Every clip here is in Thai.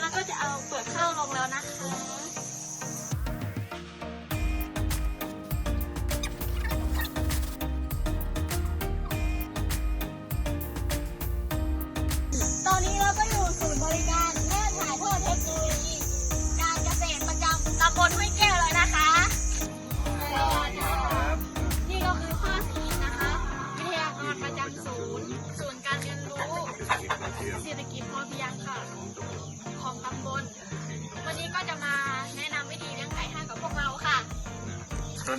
เราก็จะเอาเปลือกข้าวลงแล้วนะคะตอนนี้เราก็อยู่ศูนย์บริการและถ่ายทอดเทคโนโลยีการเกษตรประจำตำบลห้วยแก้วเลยนะคะนี่ก็คือพ่อสีนะคะวิทยากรประจำศูนย์ ศูนย์การเรียนรู้เศรษฐกิจพอเพียงค่ะ ของตำบล วันนี้ก็จะมาแนะนำวิธีเลี้ยงไก่ให้กับพวกเราค่ะตอน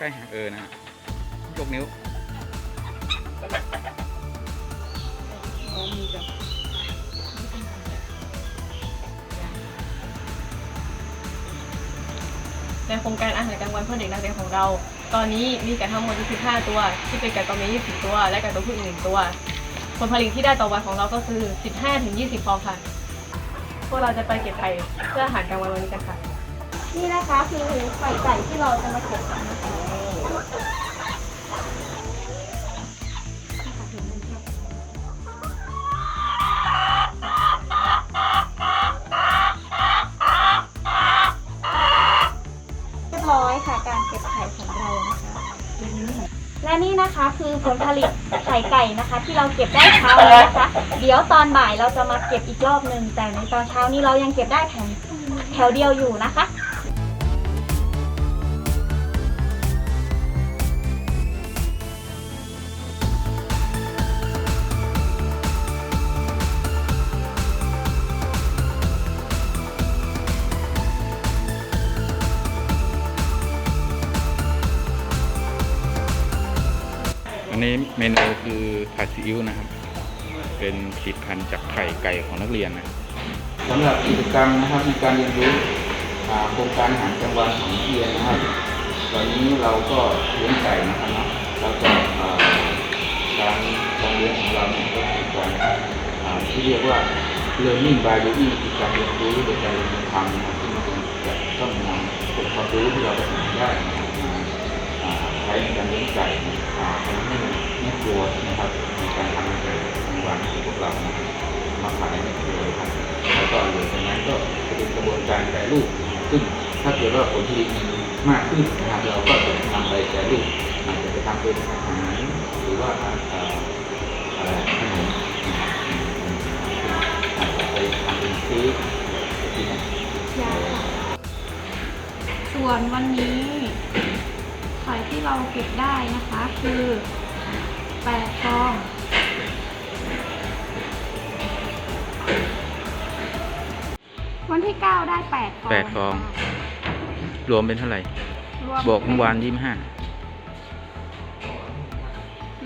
ใกล้หางเออนะฮะยกนิ้วในโครงการอาหารกลางวันเพื่อเด็กนักเรียนของเรา ตอนนี้มีไก่ทั้งหมด25ตัว ที่เป็นไก่ตัวเมีย20 ตัว และไก่ตัวผู้อีกหนึ่งตัว ผลผลิตที่ได้ต่อวันของเราก็คือ 15-20 ฟองค่ะ พวกเราจะไปเก็บไข่เพื่ออาหารกลางวันวันนี้กันค่ะ นี่นะคะคือไข่ไก่ที่เราจะมาเก็บกันนะคะ และนี่นะคะคือผลผลิตไข่ไก่นะคะ ที่เราเก็บได้เช้านี้นะคะ เดี๋ยวตอนบ่ายเราจะมาเก็บอีกรอบหนึ่งแต่ในตอนเช้านี้เรายังเก็บได้แถวแถวเดียวอยู่นะคะ เมนูคือผัดซีอิ๊วนะครับ เป็นผลิตภัณฑ์จากไข่ไก่ของนักเรียนนะสำหรับกิจกรรมนะครับในการเรียนรู้โครงการอาหารกลางวันของนักเรียนนะครับวันนี้เราก็เลี้ยงไก่นะครับเนาะแล้วก็อ่าการการเลี้ยงของเราเนี่ยก็คือการที่เรียกว่า learning by doing คือการเรียนรู้โดยการลงมือทำนะครับซึ่งมันจะต้องนำองค์ความรู้ที่เราไปทำได้มาใช้ในการเลี้ยงไก่ อ่าทำให้ไม่กลัวนะครับในการทำอาหารกลางวันของพวกเรานะมาขายในเครือครับแล้วก็หลังจากนั้นก็จะเป็นกระบวนการแปรรูปซึ่งถ้าเกิดว่าผลผลิตมันมากขึ้นนะครับเราก็จะนำไปแปรรูปอาจจะไปทำเป็นอาหารหรือว่าอะไรขนมนะครับอาจจะไปทำเป็นซื้อที่ไหนส่วนวันนี้ ไข่ที่เราเก็บได้นะคะ คือแปดฟองวันที่ 9 ได้8ฟองแปดฟอง รวมเป็นเท่าไหร่รวมบวกเมื่อวานยี่สิบห้า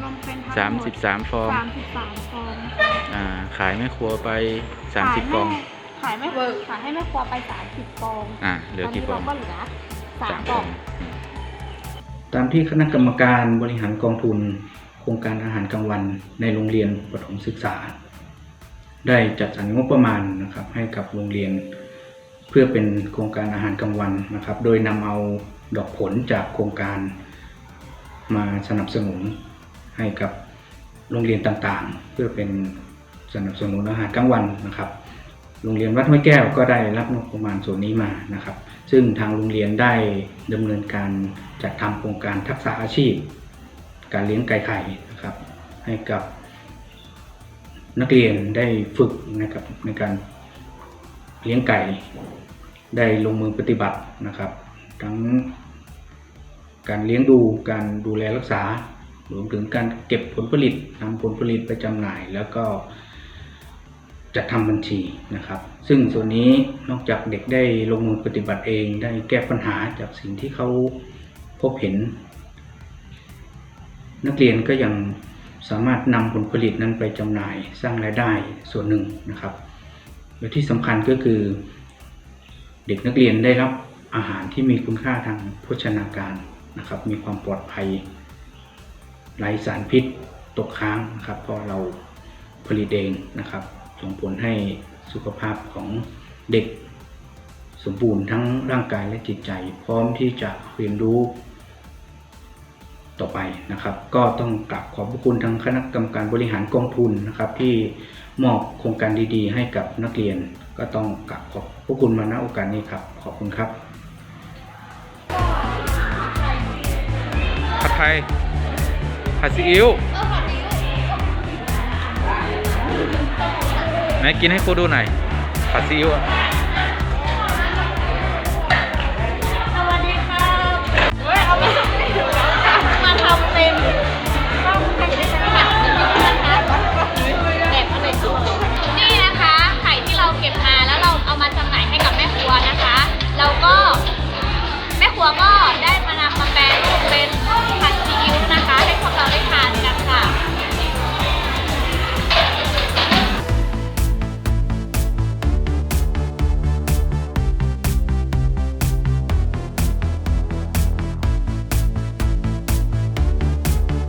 รวมเป็นทั้งสามหมสิดบสามฟอง สามสิบสามฟองอ่า ขายแม่ครัวไปสามสิบฟอง ขายไม่เวิร์กขายให้แม่ครัวไปสามสิบฟองอ่า เหลือกี่ฟองตอนนี้เราก็เหลือสามฟฟอองงอืม ตามที่คณะกรรมการบริหารกองทุน โครงการอาหารกลางวันในโรงเรียนประถมศึกษา ได้จัดสรรงบประมาณนะครับให้กับโรงเรียน เพื่อเป็นโครงการอาหารกลางวันนะครับ โดยนำเอาดอกผลจากโครงการมาสนับสนุนให้กับโรงเรียนต่างๆ เพื่อเป็นสนับสนุนอาหารกลางวันนะครับ โรงเรียนวัดห้วยแก้วก็ได้รับงบประมาณส่วนนี้มานะครับ ซึ่งทางโรงเรียนได้ดำเนินการจัดทำโครงการทักษะอาชีพ การเลี้ยงไก่ไข่นะครับ ให้กับนักเรียนได้ฝึกนะครับในการเลี้ยงไก่ได้ลงมือปฏิบัตินะครับ ทั้งการเลี้ยงดูการดูแลรักษารวมถึงการเก็บผลผลิตนำผลผลิตไปจำหน่าย แล้วก็ จัดทำบัญชีนะครับ ซึ่งส่วนนี้นอกจากเด็กได้ลงมือปฏิบัติเองได้แก้ปัญหาจากสิ่งที่เขาพบเห็น นักเรียนก็ยังสามารถนำผลผลิตนั้นไปจำหน่ายสร้างรายได้ส่วนหนึ่งนะครับและที่สำคัญก็คือ เด็กนักเรียนได้รับอาหารที่มีคุณค่าทางโภชนาการนะครับ มีความปลอดภัยไร้สารพิษตกค้างนะครับเพราะเราผลิตเองนะครับ ส่งผลให้สุขภาพของเด็ก สมบูรณ์ทั้งร่างกายและจิตใจ พร้อมที่จะเรียนรู้ ต่อไปนะครับ ก็ต้องกราบขอบพระคุณทางคณะกรรมการบริหารกองทุนนะครับ ที่มอบโครงการดีๆ ให้กับนักเรียน ก็ต้องกราบขอบพระคุณมาณโอกาสนี้ครับ ขอบคุณครับผัดไทยผัดซีอิ๊ว ไหนกินให้ครูดูหน่อยผัดซีอิ๊ว